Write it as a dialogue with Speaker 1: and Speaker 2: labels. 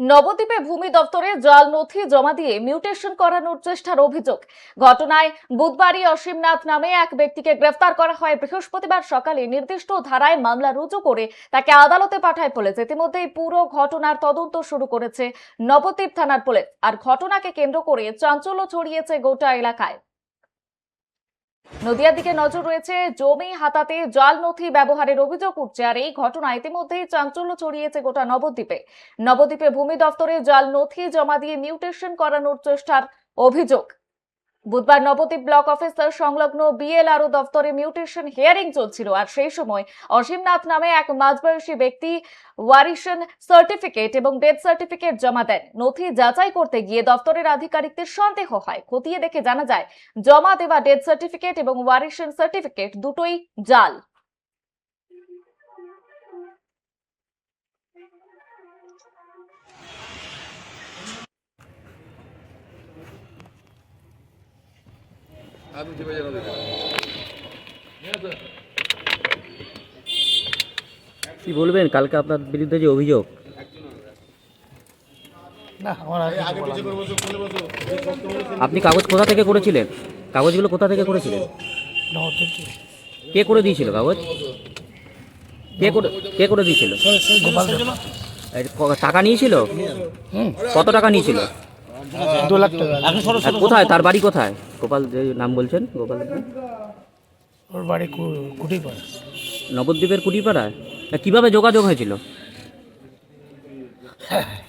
Speaker 1: নবদ্বীপে ভূমি দপ্তরে জাল নথি জমা দিয়ে মিউটেশন করানোর চেষ্টার অভিযোগ। ঘটনায় বুধবারই অসীমনাথ নামে এক ব্যক্তিকে গ্রেফতার করা হয়। বৃহস্পতিবার সকালে নির্দিষ্ট ধারায় মামলা রুজু করে তাকে আদালতে পাঠায় পুলিশ। ইতিমধ্যেই পুরো ঘটনার তদন্ত শুরু করেছে নবদ্বীপ থানার পুলিশ। আর ঘটনাকে কেন্দ্র করে চাঞ্চল্য ছড়িয়েছে গোটা এলাকায়। নদিয়ার দিকে নজর রয়েছে, জমি হাতাতে জাল নথি ব্যবহারের অভিযোগ উঠছে, আর এই ঘটনা ইতিমধ্যেই চাঞ্চল্য ছড়িয়েছে গোটা নবদ্বীপে। নবদ্বীপে ভূমি দফতরে জাল নথি জমা দিয়ে মিউটেশন করানোর চেষ্টার অভিযোগ। বুধবার নবদ্বীপ ব্লক অফিসার সংলগ্ন বিএলআরও দফতরে মিউটেশন হিয়ারিং চলছিল আর সেই সময় অসীমনাথ নামে এক মাঝবয়সী ব্যক্তি ওয়ারিশন সার্টিফিকেট এবং ডেথ সার্টিফিকেট জমা দেন। নথি যাচাই করতে গিয়ে দফতরের আধিকারিকদের সন্দেহ হয়। খতিয়ে দেখে জানা যায়, জমা দেওয়া ডেথ সার্টিফিকেট এবং ওয়ারিশন সার্টিফিকেট দুটোই জাল।
Speaker 2: হাত উঠে বেজে
Speaker 3: কি বলবেন কালকে আপনার বিরুদ্ধে যে অভিযোগ। আপনি কাগজ কোথা থেকে করেছিলেন কাগজগুলো কোথা থেকে করেছিলেন কে করে দিয়েছিল কাগজ কে করে কে করে দিয়েছিল টাকা নিয়েছিল
Speaker 4: হুম
Speaker 3: কত টাকা নিয়েছিল
Speaker 4: দু লাখ টাকা।
Speaker 3: কোথায়? তার বাড়ি কোথায়? গোপাল যে নাম বলছেন গোপাল
Speaker 4: ওর বাড়ি কুটিপাড়া
Speaker 3: নবদ্বীপের কুটিপাড়ায় তা কীভাবে যোগাযোগ হয়েছিল?